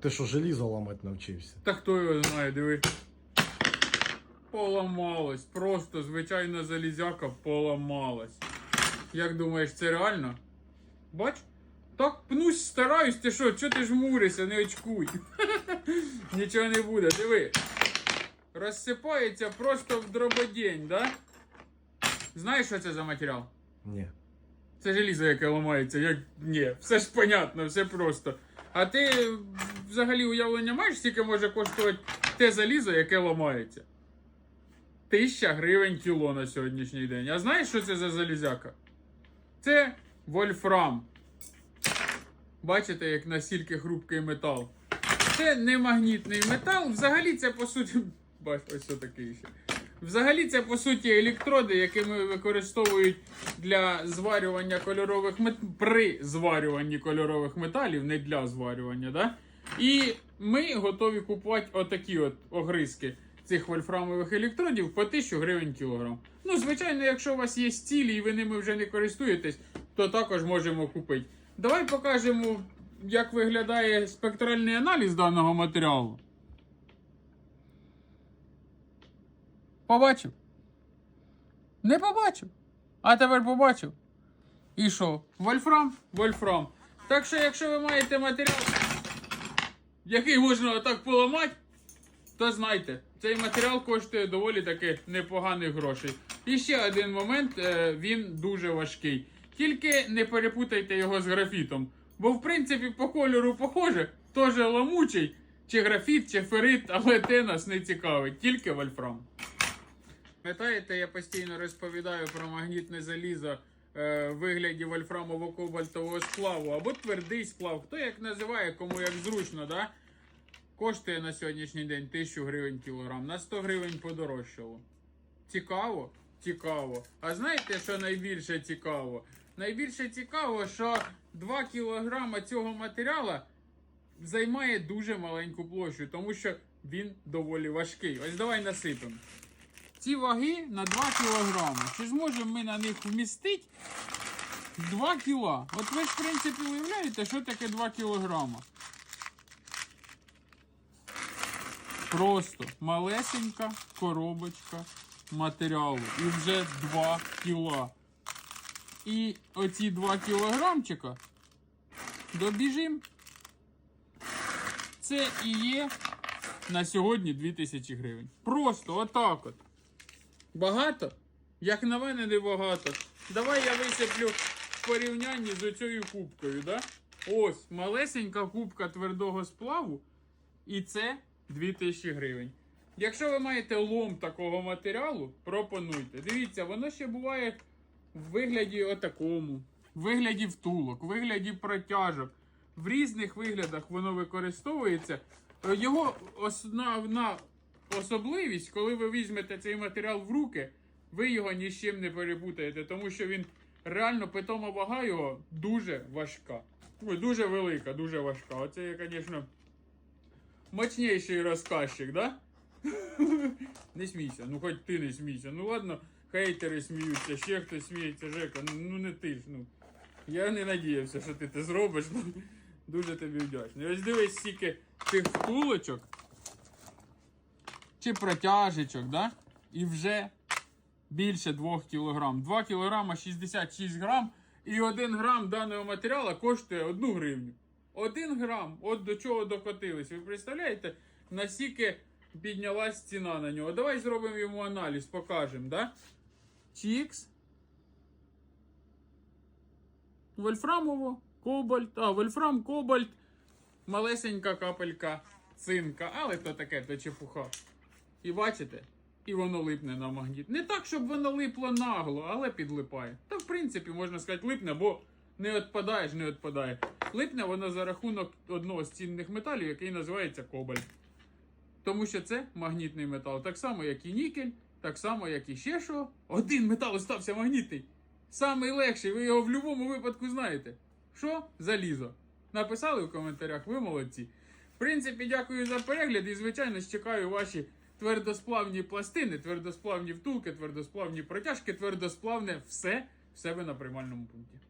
ти що, желізо ламати навчився? Та хто його знає, диви. Поламалось. Просто звичайна залізяка поламалась. Як думаєш, це реально? Бач? Так пнусь, стараюсь, ти що, чого ти жмуришся, не очкуй. Нічого не буде, диви. Розсипається просто в дрободень, да? Знаєш, що це за матеріал? Ні. Це желізо, яке ламається. Як ні, все ж понятно, все просто. А ти взагалі уявлення маєш, скільки може коштувати те залізо, яке ламається? Тисяча гривень кіло на сьогоднішній день. А знаєш, що це за залізяка? Це вольфрам. Бачите, як настільки хрупкий метал. Це не магнітний метал. Взагалі це по суті. Бач, ось такий ще. Взагалі це по суті електроди, якими використовують для зварювання кольорових мет... при зварюванні кольорових металів, не для зварювання, да? І ми готові купувати отакі от огризки цих вольфрамових електродів по 1000 гривень кілограм. Ну, звичайно, якщо у вас є цілі і ви ними вже не користуєтесь, то також можемо купити. Давай покажемо, як виглядає спектральний аналіз даного матеріалу. Побачив? Не побачив. А тепер побачив. І що? Вольфрам? Вольфрам. Так що, якщо ви маєте матеріал, який можна отак поламати, то знайте, цей матеріал коштує доволі таки непоганих грошей. І ще один момент, е, він дуже важкий. Тільки не перепутайте його з графітом. Бо, в принципі, по кольору похоже, теж ламучий, чи графіт, чи ферит, але те нас не цікавить, тільки вольфрам. Пам'ятаєте, я постійно розповідаю про магнітне залізо е, вигляді вольфрамово-кобальтового сплаву або твердий сплав. Хто як називає, кому як зручно, да? Коштує на сьогоднішній день 1000 гривень кілограм, на 100 гривень подорожчало. Цікаво? Цікаво. А знаєте, що найбільше цікаво? Найбільше цікаво, що 2 кілограма цього матеріалу займає дуже маленьку площу, тому що він доволі важкий. Ось давай насипемо. Ці ваги на 2 кілограми. Чи зможемо ми на них вмістити 2 кіла? От ви ж, в принципі, уявляєте, що таке 2 кілограма? Просто малесенька коробочка матеріалу. І вже 2 кіла. І оці 2 кілограмчика добіжимо. Це і є на сьогодні 2000 гривень. Просто отак от. Багато? Як на мене, не багато. Давай я висиплю в порівнянні з оцією кубкою, да? Ось, малесенька кубка твердого сплаву. І це 2000 гривень. Якщо ви маєте лом такого матеріалу, пропонуйте. Дивіться, воно ще буває в вигляді отакому, в вигляді втулок, в вигляді протяжок. В різних виглядах воно використовується. Його основна особливість, коли ви візьмете цей матеріал в руки, ви його ні з чим не перепутаєте, тому що він реально питома вага його дуже важка. Дуже велика, дуже важка. Оце є, звісно, мощніший розказчик, да? Не смійся, ну хоч ти не смійся. Ну ладно, хейтери сміються, ще хтось сміється, Жека, ну, ну не ти ж. ну. Я не надіявся, що ти це зробиш. Дуже тобі вдячний. Ось дивись, стільки тих втулочок чи протяжечок, да? І вже більше 2 кг. 2 кг 66 грам. І 1 грам даного матеріалу коштує 1 гривню. 1 грам, от до чого докотились. Ви представляєте, наскільки піднялась ціна на нього. Давай зробимо йому аналіз, покажемо, да? Чікс. Вольфрамово, кобальт, а, вольфрам, кобальт, малесенька капелька цинка, але то таке, то чепуха. І бачите? І воно липне на магніт. Не так, щоб воно липло нагло, але підлипає. Та в принципі, можна сказати, липне, бо не відпадає ж, не відпадає. Липне воно за рахунок одного з цінних металів, який називається кобальт. Тому що це магнітний метал. Так само, як і нікель, так само, як і ще що. Один метал остався магнітний. Самий легший, ви його в будь-якому випадку знаєте. Що? Залізо. Написали в коментарях, ви молодці. В принципі, дякую за перегляд і, звичайно, чекаю ваші твердосплавні пластини, твердосплавні втулки, твердосплавні протяжки, твердосплавне все в себе на приймальному пункті.